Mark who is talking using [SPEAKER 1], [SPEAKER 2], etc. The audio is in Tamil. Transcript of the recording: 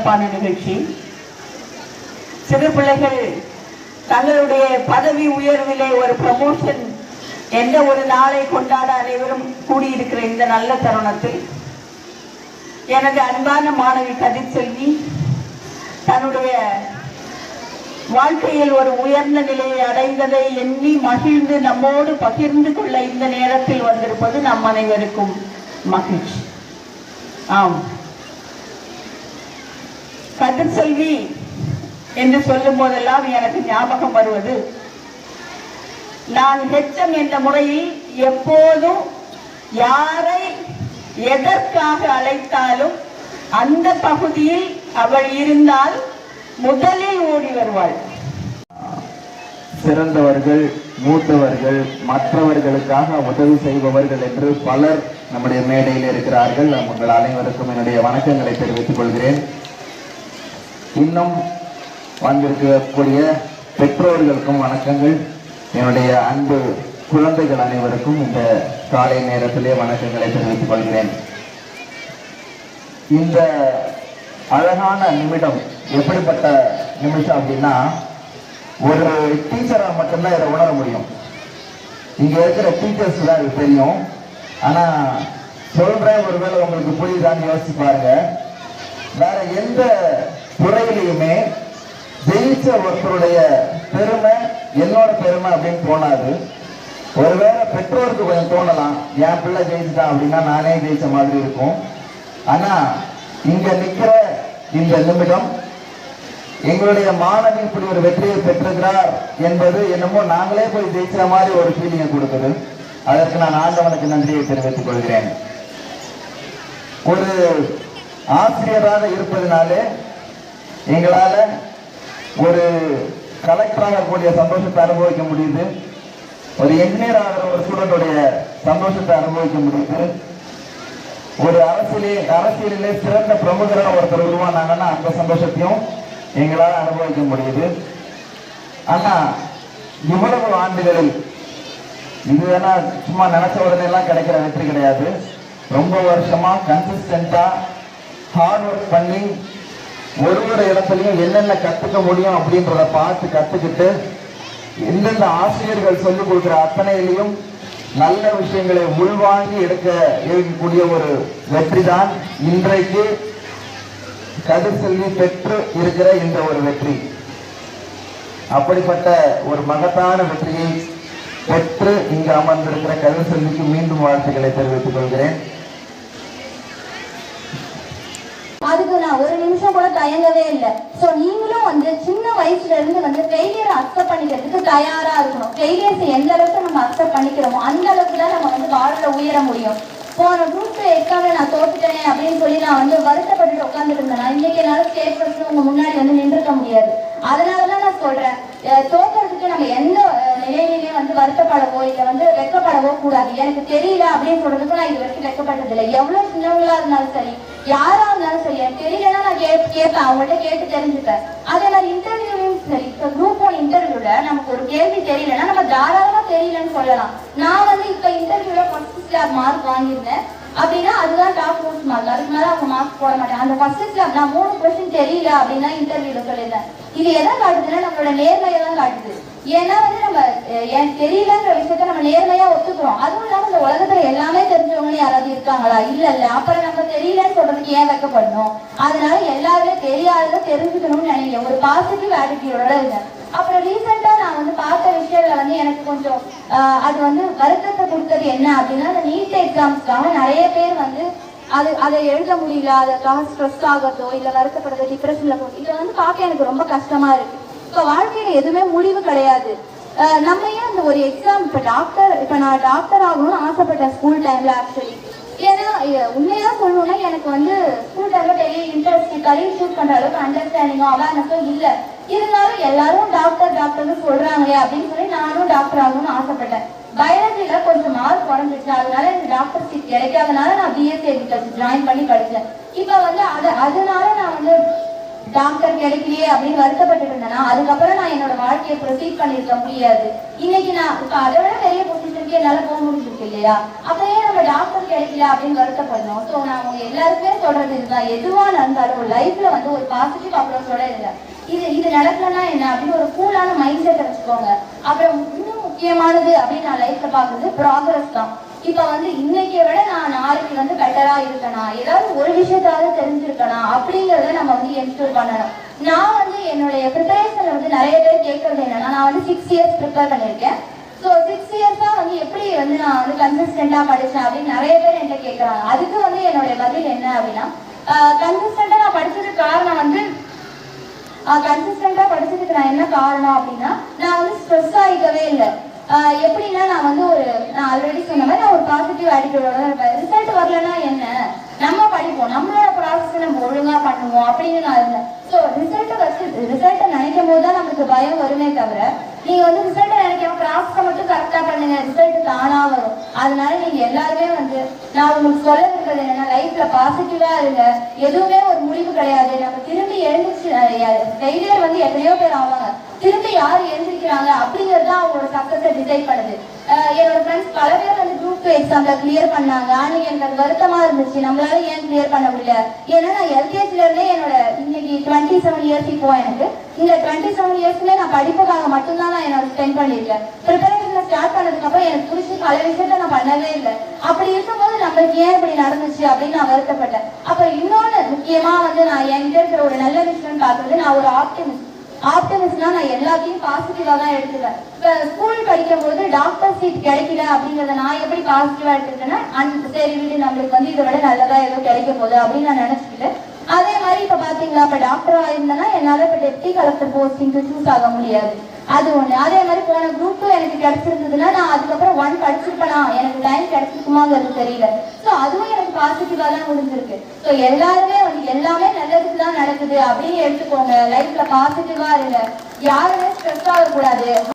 [SPEAKER 1] சிறப்பான நிகழ்ச்சி. சிறு பிள்ளைகள் தங்களுடைய பதவி உயர்விலே ஒரு ப்ரமோஷன் எந்த ஒரு நாளை கொண்டாட அனைவரும் கூடியிருக்கிற இந்த நல்ல தருணத்தில் எனது அன்பான மாணவி கதிர்செல்வி தன்னுடைய வாழ்க்கையில் ஒரு உயர்ந்த நிலையை அடைந்ததை எண்ணி மகிழ்ந்து நம்மோடு பகிர்ந்து கொள்ள இந்த நேரத்தில் வந்திருப்பது நம் அனைவருக்கும் மகிழ்ச்சி. ஆம். கதிர்செல்வி என்று சொல்லும் போதெல்லாம் எனக்கு ஞாபகம் வருவது. நான் ஹெச்எம் என்ற முறையில் எப்போதும் யாரை எதற்காக அழைத்தாலும் அந்த பகுதியில் அவள் இருந்தால் முதலில் ஓடி வருவாள்.
[SPEAKER 2] சிறந்தவர்கள் மூத்தவர்கள் மற்றவர்களுக்காக உதவி செய்பவர்கள் என்று பலர் நம்முடைய மேடையில் இருக்கிறார்கள். உங்கள் அனைவருக்கும் என்னுடைய வணக்கங்களை தெரிவித்துக் கொள்கிறேன். இன்னும் வந்திருக்கக்கூடிய பெற்றோர்களுக்கும் வணக்கங்கள். என்னுடைய அன்பு குழந்தைகள் அனைவருக்கும் இந்த காலை நேரத்திலே வணக்கங்களை தெரிவித்துக் கொள்கிறேன். இந்த அழகான நிமிடம் எப்படிப்பட்ட நிமிஷம் அப்படின்னா ஒரு டீச்சராக மட்டும்தான் இதை உணர முடியும். இங்கே இருக்கிற டீச்சர்ஸ் தான் இது தெரியும். ஆனால் சொல்கிறேன் ஒருவேளை உங்களுக்கு புரியுதான்னு யோசிச்சு பாருங்க. வேற எந்த துறையிலையுமே ஜெயிச்ச ஒருத்தருடைய பெருமை என்னோட பெருமை அப்படின்னு தோணாது. ஒருவேளை பெற்றோருக்கு கொஞ்சம் தோணலாம். என் பிள்ளை ஜெயிச்சுட்டான் அப்படின்னா நானே ஜெயிச்ச மாதிரி இருக்கும். ஆனா இங்க நிக்கிற இந்த நிமிடம் எங்களுடைய மாணவி இப்படி ஒரு வெற்றியை பெற்றிருக்கிறார் என்பது என்னமோ நாங்களே போய் ஜெயிச்ச மாதிரி ஒரு ஃபீலிங்கை கொடுக்குது. அதற்கு நான் ஆண்டவனுக்கு நன்றியை தெரிவித்துக் கொள்கிறேன். ஒரு ஆசிரியராக இருப்பதனாலே எங்களால் ஒரு கலெக்டராகக்கூடிய சந்தோஷத்தை அனுபவிக்க முடியுது. ஒரு என்ஜினியர் ஆகிற ஒரு ஸ்டூடெண்டுடைய சந்தோஷத்தை அனுபவிக்க முடியுது. ஒரு அரசியலே அரசியலிலே சிறந்த பிரமுகராக ஒருத்தர் உருவானாங்கன்னா அந்த சந்தோஷத்தையும் எங்களால் அனுபவிக்க முடியுது. ஆனா இவ்வளவு ஆண்டுகளில் இது வேணா சும்மா நினைச்ச உடனே எல்லாம் கிடைக்கிற வெற்றி கிடையாது. ரொம்ப வருஷமா கன்சிஸ்டண்டா ஹார்ட் ஒர்க் பண்ணி ஒரு ஒரு இடத்துலையும் என்னென்ன கத்துக்க முடியும் அப்படின்றத பார்த்து கத்துக்கிட்டு எந்தெந்த ஆசிரியர்கள் சொல்லிக் கொடுக்கிற அத்தனையிலையும் நல்ல விஷயங்களை உள்வாங்கி எடுக்க இருக்கக்கூடிய ஒரு வெற்றி தான் இன்றைக்கு கதிர்செல்வி பெற்று இருக்கிற இந்த ஒரு வெற்றி. அப்படிப்பட்ட ஒரு மகத்தான வெற்றியை பெற்று இங்கு அமர்ந்திருக்கிற கதிர்செல்விக்கு மீண்டும் வாழ்த்துக்களை தெரிவித்துக் கொள்கிறேன்.
[SPEAKER 3] தயங்கவே இல்லை. ஸோ நீங்களும் வந்து சின்ன வயசுல இருந்து வந்து ஃபெயிலியரை அக்செப்ட் பண்ணிக்கிறதுக்கு தயாரா இருக்கணும். ஃபெயிலியர்ஸ் எந்த அளவுக்கு நம்ம அக்செப்ட் பண்ணிக்கிறோமோ அந்த அளவுக்கு தான் நம்ம வந்து வாழ்ல உயர முடியும். போன குரூப் எக்ஸாம்ல நான் தோத்துட்டேன் அப்படின்னு சொல்லி நான் வந்து வருத்தப்பட்டுட்டு உட்காந்துட்டு இருந்தேன். நான் இன்னைக்கு என்னால ஸ்டேட் ஃபர்ஸ்ட் உங்க முன்னாடி வந்து நின்றுக்க முடியாது. அதனாலதான் நான் சொல்றேன் தோக்கிறதுக்கு நம்ம எந்த அஹ், நிலையிலையும் வந்து வருத்தப்படவோ இல்லை வந்து வெட்கப்படவோ கூடாது எனக்கு தெரியல அப்படின்னு சொல்றதுக்கு நான் இது வரைக்கும் வெட்கப்பட்டது இல்லை எவ்வளவு சின்னவங்களா இருந்தாலும் சரி யாரா இருந்தாலும் சரி எனக்கு தெரியலன்னா நான் கே கேட்பேன். அவங்கள்ட்ட கேட்டு தெரிஞ்சுப்பேன். அதே மாதிரி இன்டர்வியூலையும் சரி இப்போ குரூப் ஒன் இன்டர்வியூல நமக்கு ஒரு கேள்வி தெரியலன்னா நம்ம தாராளமா தெரியலன்னு சொல்லலாம். நான் வந்து இப்போ இன்டர்வியூல ஃபர்ஸ்ட் ஸ்லாப் மார்க் வாங்கியிருந்தேன். அப்படின்னா அதுதான் டாப் மோஸ்ட் மார்க் அதுக்கு மேல அவங்க மார்க் போட மாட்டாங்க. அந்த ஃபர்ஸ்ட் ஸ்லாப் நான் மூணு கொஸ்டின் தெரியல அப்படின்னா இன்டர்வியூல சொல்லியிருந்தேன். இது எதை காட்டுதுன்னா நம்மளோட நேர்மையை தான் காட்டுது. ஏன்னா வந்து நம்ம எனக்கு தெரியலன்ற விஷயத்த நம்ம நேர்மையா ஒத்துக்கிறோம். அதுவும் இல்லாம இந்த உலகத்துல எல்லாமே தெரிஞ்சவங்கன்னு யாராவது இருக்காங்களா? இல்ல இல்ல. அப்புறம் நம்ம தெரியலன்னு சொல்றதுக்கு ஏன் வைக்கப்படணும்? அதனால எல்லாருமே தெரியாததை தெரிஞ்சுக்கணும்னு நினைக்கிறேன் ஒரு பாசிட்டிவ் ஆட்டிடியூடோட இருங்க. அப்புறம் ரீசெண்டா நான் வந்து பார்த்த விஷயத்துல வந்து எனக்கு கொஞ்சம் அது வந்து வருத்தத்தை கொடுத்தது என்ன அப்படின்னா அந்த நீட் எக்ஸாம்ஸ்க்காக நிறைய பேர் வந்து அது அதை எழுத முடியல. அதுக்காக ஸ்ட்ரெஸ் ஆகிறதோ இல்லை வருத்தப்படுறது டிப்ரெஷன்ல போகிறது இதை வந்து பார்க்க எனக்கு ரொம்ப கஷ்டமா இருக்கு. இப்போ வாழ்க்கையில எதுவுமே முடிவு கிடையாது. நம்ம ஏன் அந்த ஒரு எக்ஸாம் இப்போ டாக்டர் இப்போ நான் டாக்டர் ஆகணும்னு ஆசைப்பட்டேன் ஸ்கூல் டைம்ல ஆக்சுவலி ஏன்னா உண்மையாக சொல்லணும்னா எனக்கு வந்து ஸ்கூல் டைம்ல டெய்லி இன்ட்ரெஸ்ட் கரியர் ஷூட் பண்ற அளவுக்கு அண்டர்ஸ்டாண்டிங்கோ அவேர்னஸும் இல்லை. இருந்தாலும் எல்லாரும் டாக்டர் டாக்டர்னு சொல்கிறாங்களே அப்படின்னு சொல்லி நானும் டாக்டர் ஆகணும்னு ஆசைப்பட்டேன். பயாலஜில கொஞ்சம் மார்க் குறைஞ்சிருச்சு. அதனால எனக்கு டாக்டர் சீட் கிடைக்காதனால நான் பிஎஸ்சி எக்ரிகல்ச்சர் ஜாயின் பண்ணி படித்தேன் இப்போ வந்து அது அதனால நான் வந்து டாக்டர் கிடைக்கலையே அப்படின்னு வருத்தப்பட்டு இருந்தேன்னா அதுக்கப்புறம் நான் என்னோட வாழ்க்கையை ப்ரொசீட் பண்ணிருக்க முடியாது. இன்னைக்கு நான் இப்ப அதை விட நிறைய பொசிஷனுக்கு என்னால போக முடிஞ்சிருக்கு இல்லையா? அப்பயே நம்ம டாக்டர் கிடைக்கல அப்படின்னு வருத்தப்படணும் ஸோ நான் உங்க எல்லாருக்குமே சொல்றது இதுதான். எதுவா நடந்தாலும் லைஃப்ல வந்து ஒரு பாசிட்டிவ் அப்ரோச்சோட இருங்க. இது இது நடக்கலன்னா என்ன அப்படின்னு ஒரு கூலான மைண்ட் செட் வச்சுக்கோங்க. அப்புறம் இன்னும் முக்கியமானது அப்படின்னு நான் லைஃப்ல பாக்குறது ப்ராக்ரஸ் தான். இப்ப வந்து இன்னைக்கு விட நான் நாளைக்கு வந்து பெட்டரா இருக்கணும் ஏதாவது ஒரு விஷயத்தாவது தெரிஞ்சிருக்கணும் அப்படிங்கறத நம்ம வந்து என்ஷூர் பண்ணணும். நான் வந்து என்னுடைய ப்ரிப்பரேஷன்ல வந்து நிறைய பேர் கேட்கறது என்னன்னா நான் வந்து சிக்ஸ் இயர்ஸ் ப்ரிப்பேர் பண்ணியிருக்கேன். ஸோ சிக்ஸ் இயர்ஸா வந்து எப்படி வந்து நான் வந்து கன்சிஸ்டண்டா படிச்சேன் அப்படின்னு நிறைய பேர் என்கிட்ட கேட்கறாங்க. அதுக்கு வந்து என்னுடைய பதில் என்ன அப்படின்னா கன்சிஸ்டண்டா நான் படிச்சதுக்கு காரணம் வந்து கன்சிஸ்டண்டா படிச்சதுக்கு நான் என்ன காரணம் அப்படின்னா நான் வந்து ஸ்ட்ரெஸ் ஆகிக்கவே இல்லை. எப்படின்னா நான் வந்து ஒரு நான் ஆல்ரெடி சொன்ன மாதிரி நான் ஒரு பாசிட்டிவ் ஆட்டிடியூடோட தான் இருப்பேன். ரிசல்ட் வரலன்னா என்ன? நம்ம படிப்போம். நம்மளோட ப்ராசஸ் நம்ம ஒழுங்கா பண்ணுவோம் அப்படின்னு நான் இருந்தேன். ஸோ ரிசல்ட்டை வச்சு ரிசல்ட்டை நினைக்கும் போது தான் நமக்கு பயம் வருமே தவிர நீங்க வந்து ரிசல்ட்டை நினைக்காம ப்ராசஸை மட்டும் கரெக்டா பண்ணுங்க. ரிசல்ட் தானா வரும். அதனால நீங்க எல்லாருமே வந்து நான் உங்களுக்கு சொல்ல இருக்கிறது என்னன்னா லைஃப்ல பாசிட்டிவ் இருங்க எதுவுமே ஒரு முடிவு கிடையாது. நம்ம திரும்பி எழுந்துச்சு ஃபெயிலியர் வந்து எத்தனையோ பேர் ஆவாங்க. திரும்பி யார் எழுந்திருக்கிறாங்க அப்படிங்கிறது தான் அவங்களோட சக்சஸை டிசைட் பண்ணுது. என்னோட ஃப்ரெண்ட்ஸ் பல பேர் வந்து குரூப் டூ எக்ஸாம்ல கிளியர் பண்ணாங்க. ஆனா எனக்கு அது வருத்தமா இருந்துச்சு. நம்மளால ஏன் கிளியர் பண்ண முடியல? ஏன்னா நான் எல்கேஜில இருந்தே என்னோட இன்னைக்கு டுவெண்ட்டி செவன் இயர்ஸ் இப்போ எனக்கு. இந்த டுவெண்ட்டி செவன் இயர்ஸ்மே நான் படிப்புக்காக மட்டும்தான் நான் என்னோட ஸ்பெண்ட் பண்ணியிருக்கேன். ப்ரிப்பரேஷன் ஸ்டார்ட் பண்ணதுக்கு அப்புறம் எனக்கு பிடிச்சி பல விஷயத்த நான் பண்ணவே இல்லை. அப்படி இருக்கும்போது நம்மளுக்கு ஏன் இப்படி நடந்துச்சு அப்படின்னு நான் வருத்தப்பட்டேன். அப்ப இன்னொன்னு முக்கியமா வந்து நான் என்கிட்ட இருக்கிற ஒரு நல்ல விஷயம்னு பார்க்குறது நான் ஒரு ஆப்டிமிஸ்ட் ஆப்டமிஸ்ட்னா நான் எல்லாத்தையும் பாசிட்டிவா தான் எடுத்துவேன் இப்ப ஸ்கூல் படிக்கும் போது டாக்டர் சீட் கிடைக்கல அப்படிங்கறத நான் எப்படி பாசிட்டிவா எடுத்துக்கிட்டேன்னா அந்த சரி வீடு நம்மளுக்கு வந்து இதை விட நல்லதா ஏதோ கிடைக்க போகுது அப்படின்னு நான் நினைச்சுக்கிட்டு அதே மாதிரி இப்ப பாத்தீங்களா இப்ப டாக்டர் ஆயிருந்தேன்னா என்னால இப்ப டெப்டி கலெக்டர் போஸ்டிங்க்கு சூஸ் ஆக முடியாது. அது ஒண்ணு. அதே மாதிரி போன குரூப் டூ எனக்கு கிடைச்சிருந்ததுன்னா நான் அதுக்கப்புறம் ஒன் படிச்சிருப்பேனா? எனக்கு டைம் கிடைச்சிருக்குமாங்கிறது தெரியல. ஸோ அதுவும் எனக்கு பாசிட்டிவா தான் முடிஞ்சிருக்கு. ஸோ எல்லாருமே வந்து எல்லாமே நல்லதுக்கு தான் நடக்குது அப்படின்னு எடுத்துக்கோங்க. லைஃப்ல பாசிட்டிவா இருங்க. யாருமே ஸ்ட்ரெஸ் ஆகக்கூடாது.